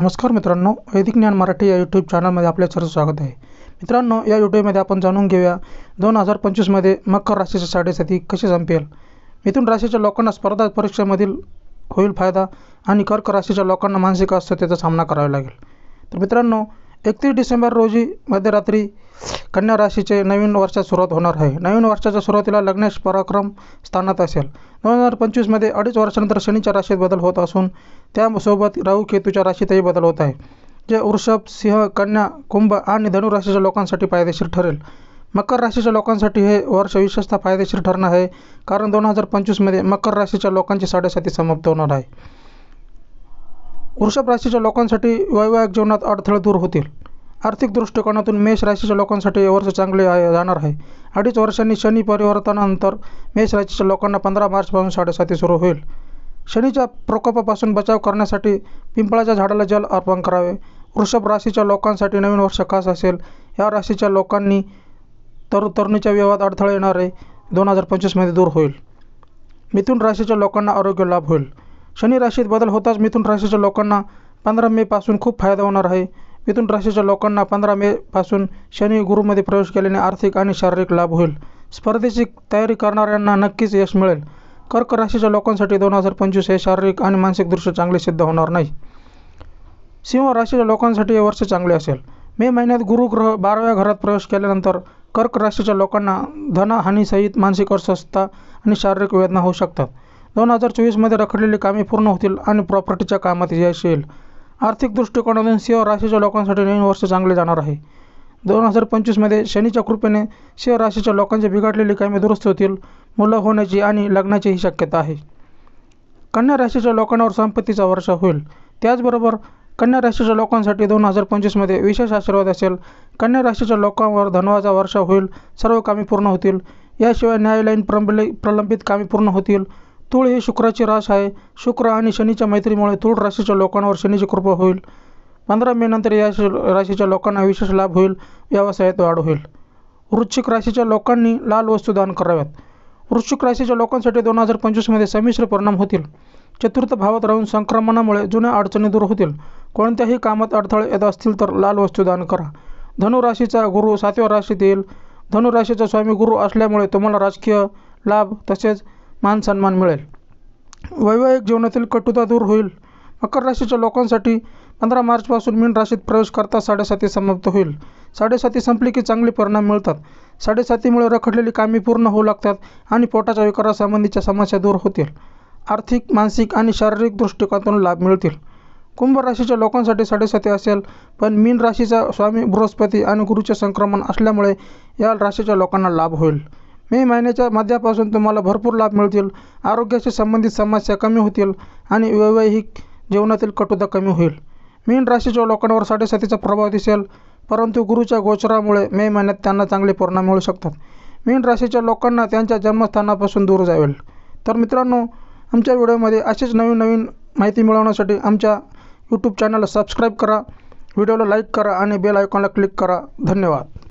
नमस्कार मित्रांनो वैदिक ज्ञान मराठी या यूट्यूब चॅनलमध्ये आपल्या सर्व स्वागत आहे. मित्रांनो या यूट्यूबमध्ये आपण जाणून घेऊया दोन हजार पंचवीसमध्ये मकर राशीची साडेसाती कशी संपेल? मिथून राशीच्या लोकांना स्पर्धा परीक्षेमधील होईल फायदा आणि कर्क राशीच्या लोकांना मानसिक अस्वस्थतेचा सामना करावा लागेल. तर मित्रांनो एकतीस डिसेंबर रोजी मध्यरात्री कन्या राशीचे नवीन वर्षात सुरुवात होणार आहे. नवीन वर्षाच्या सुरुवातीला लग्नेश पराक्रम स्थानात असेल. दोन हजार पंचवीसमध्ये अडीच वर्षानंतर शनीच्या राशीत बदल होत असून त्यासोबत राहू केतूच्या राशीतही बदल होत आहे. जे वृषभ सिंह कन्या कुंभ आणि धनु राशीच्या लोकांसाठी फायदेशीर ठरेल. मकर राशीच्या लोकांसाठी हे वर्ष विशेषतः फायदेशीर ठरणार आहे कारण दोन हजार पंचवीसमध्ये मकर राशीच्या लोकांची साडेसाती समाप्त होणार आहे. वृषभ राशीच्या लोकांसाठी वैवाहिक जीवनात अडथळे दूर होतील. आर्थिक दृष्टिकोनातून मेष राशीच्या लोकांसाठी हे वर्ष चांगले आहे जाणार आहे. अडीच वर्षांनी शनी परिवर्तनानंतर मेष राशीच्या लोकांना पंधरा मार्चपासून साडेसाती सुरू होईल. शनीच्या प्रकोपापासून बचाव करण्यासाठी पिंपळाच्या झाडाला जल अर्पण करावे. वृषभ राशीच्या लोकांसाठी नवीन वर्ष खास असेल. या राशीच्या लोकांनी तरु तरुणीच्या विवाहात अडथळे येणारे दोन हजार पंचवीसमध्ये दूर होईल. मिथुन राशीच्या लोकांना आरोग्य लाभ होईल. शनी राशीत बदल होताच मिथुन राशीच्या लोकांना पंधरा मेपासून खूप फायदा होणार आहे. मिथुन राशीच्या लोकांना पंधरा मेपासून शनी गुरुमध्ये प्रवेश केल्याने आर्थिक आणि शारीरिक लाभ होईल. स्पर्धेची तयारी करणाऱ्यांना नक्कीच यश मिळेल. कर्क राशीच्या लोकांसाठी दोन हजार पंचवीस हे शारीरिक आणि मानसिकदृष्ट्या चांगले सिद्ध होणार नाही. सिंह राशीच्या लोकांसाठी हे वर्ष चांगले असेल. मे महिन्यात गुरुग्रह बाराव्या घरात प्रवेश केल्यानंतर कर्क राशीच्या लोकांना धनहानीसहित मानसिक अस्वस्थता आणि शारीरिक वेदना होऊ शकतात. दोन हजार चोवीसमध्ये रखडलेली कामे पूर्ण होतील आणि प्रॉपर्टीच्या कामात यश येईल. आर्थिक दृष्टिकोनातून सिंह राशीच्या लोकांसाठी नवीन वर्ष चांगले जाणार आहे. दोन हजार पंचवीसमध्ये शनीच्या कृपेने सिंह राशीच्या लोकांची बिघडलेली कामे दुरुस्त होतील मुलं होण्याची आणि लग्नाचीही शक्यता आहे. कन्या राशीच्या लोकांवर संपत्तीचा वर्ष होईल. त्याचबरोबर कन्या राशीच्या लोकांसाठी दोन हजार पंचवीसमध्ये विशेष आशीर्वाद असेल. कन्या राशीच्या लोकांवर धनवाचा वर्षा होईल सर्व कामे पूर्ण होतील. याशिवाय न्यायालयीन प्रलंबित प्रलंबित कामे पूर्ण होतील. तूळ ही शुक्राची रास आहे. शुक्र आणि शनीच्या मैत्रीमुळे तूळ राशीच्या लोकांवर शनीची कृपा होईल. पंधरा मे नंतर या राशीच्या लोकांना विशेष लाभ होईल. व्यवसायात वाढ होईल. वृश्चिक राशीच्या लोकांनी लाल वस्तू दान कराव्यात. वृश्चिक राशीच्या लोकांसाठी दोन हजार पंचवीसमध्ये संमिश्र परिणाम होतील. चतुर्थ भावात राहून संक्रमणामुळे जुन्या अडचणी दूर होतील. कोणत्याही कामात अडथळे येत असतील तर लाल वस्तू दान करा. धनुराशीचा गुरु सातव्या राशीत येईल. धनुराशीचा स्वामी गुरु असल्यामुळे तुम्हाला राजकीय लाभ तसेच मान सन्मान मिळेल. वैवाहिक जीवनातील कटुता दूर होईल. मकर राशीच्या लोकांसाठी पंधरा मार्चपासून मीन राशीत प्रवेश करता साडेसाती समाप्त होईल. साडेसाती संपली की चांगले परिणाम मिळतात. साडेसातीमुळे रखडलेली कामे पूर्ण होऊ लागतात आणि पोटाच्या विकारासंबंधीच्या समस्या दूर होतील. आर्थिक मानसिक आणि शारीरिक दृष्टिकोनातून लाभ मिळतील. कुंभ राशीच्या लोकांसाठी साडेसाती असेल पण मीन राशीचा स्वामी बृहस्पती आणि गुरुचे संक्रमण असल्यामुळे या राशीच्या लोकांना लाभ होईल. मे महिन्याच्या मध्यापासून तुम्हाला भरपूर लाभ मिळतील. आरोग्याशी संबंधित समस्या कमी होतील आणि वैवाहिक जीवनातील कटुता कमी होईल. मीन राशीच्या लोकांवर साडेसातीचा प्रभाव दिसेल परंतु गुरुच्या गोचरामुळे मे महिन्यात त्यांना चांगले परिणाम मिळू शकतात. मीन राशीच्या लोकांना त्यांच्या जन्मस्थानापासून दूर जावेल. तर मित्रांनो आमच्या व्हिडिओमध्ये असेच नवीन नवीन माहिती मिळवण्यासाठी आमच्या यूट्यूब चॅनलला सबस्क्राईब करा व्हिडिओला लाईक करा आणि बेल आयकॉनला क्लिक करा. धन्यवाद.